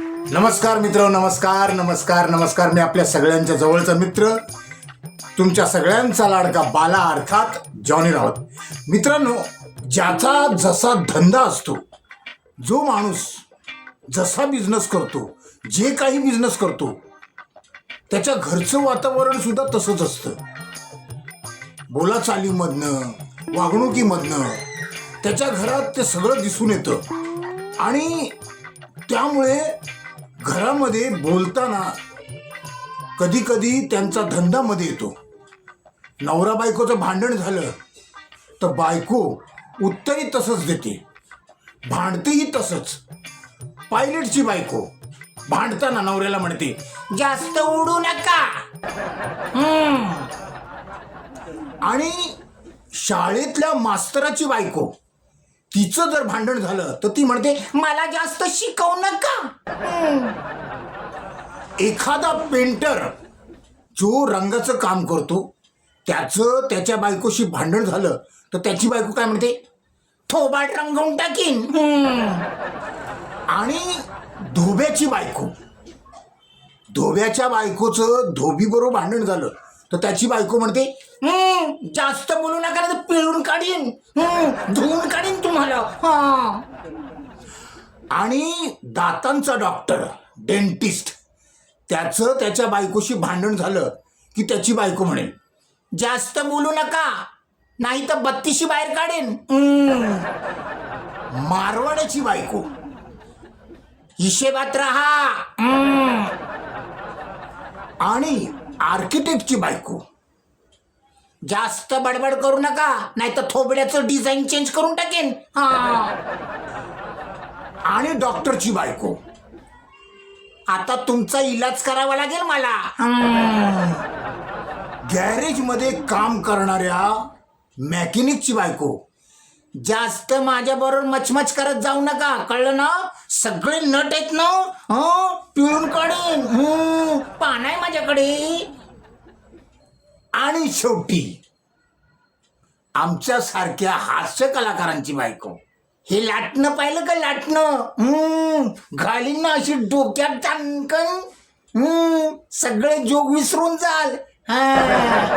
नमस्कार मित्र नमस्कार नमस्कार नमस्कार. मी आपल्या सगळ्यांच्या जवळचा मित्र. तुमच्या सगळ्यांचा लाडका बाला अर्थात जॉनी रावत. मित्रांनो ज्याचा जसा धंदा असतो जो माणूस जसा बिझनेस करतो जे काही बिझनेस करतो त्याच्या घरचं वातावरण सुद्धा तसंच असतं. बोलाचालीमधनं वागणुकीमधनं त्याच्या घरात ते सगळं दिसून येतं. आणि त्यामुळे घरामध्ये बोलताना कधी कधी त्यांचा धंदामध्ये येतो. नवरा बायकोचं भांडण झालं तर बायको उत्तरही तसंच देते. भांडतेही तसंच. पायलटची बायको भांडताना नवऱ्याला म्हणते जास्त उडू नका. आणि शाळेतल्या मास्तराची बायको तिचं जर भांडण झालं तर ती म्हणते मला जास्त शिकवू नका. एखादा पेंटर जो रंगाचं काम करतो त्याचं त्याच्या बायकोशी भांडण झालं तर त्याची बायको काय म्हणते थोबाट रंगवून टाकीन. आणि धोब्याची बायको धोब्याच्या बायकोचं धोबीबरोबर भांडण झालं तर त्याची बायको म्हणते "हम्म, जास्त बोलू नका तर पिळून काढीन. हम्म, धुवून काढीन. तुम्हाला. आणि दातांचा डॉक्टर डेंटिस्ट त्याचं त्याच्या बायकोशी भांडण झालं की त्याची बायको म्हणेल जास्त बोलू नका नाही तर बत्तीशी बाहेर काढेन. मारवाड्याची बायको. हिशेबात राहा. आणि आर्किटेक्टची बायको. जास्त बडबड करू नका नाही तर थोबड्याचं डिझाईन चेंज करून टाकेन. हा. आणि डॉक्टरची बायको. आता तुमचा इलाज करावा लागेल मला. गॅरेजमध्ये काम करणाऱ्या मॅकॅनिकची बायको. जास्त माझ्या बरोबर मचमच करत जाऊ नका कळलं ना? सगळे नट आहेत ना? हं? पिळून काढेन. पान आहे माझ्याकडे. आणि शेवटी आमच्या सारख्या हास्य कलाकारांची बायको. हे लाटणं पाहिलं का लाटणं? हम्म. घालीन ना अशी डोक्यात चांकन हम्म. सगळे जोग विसरून जाल. हा.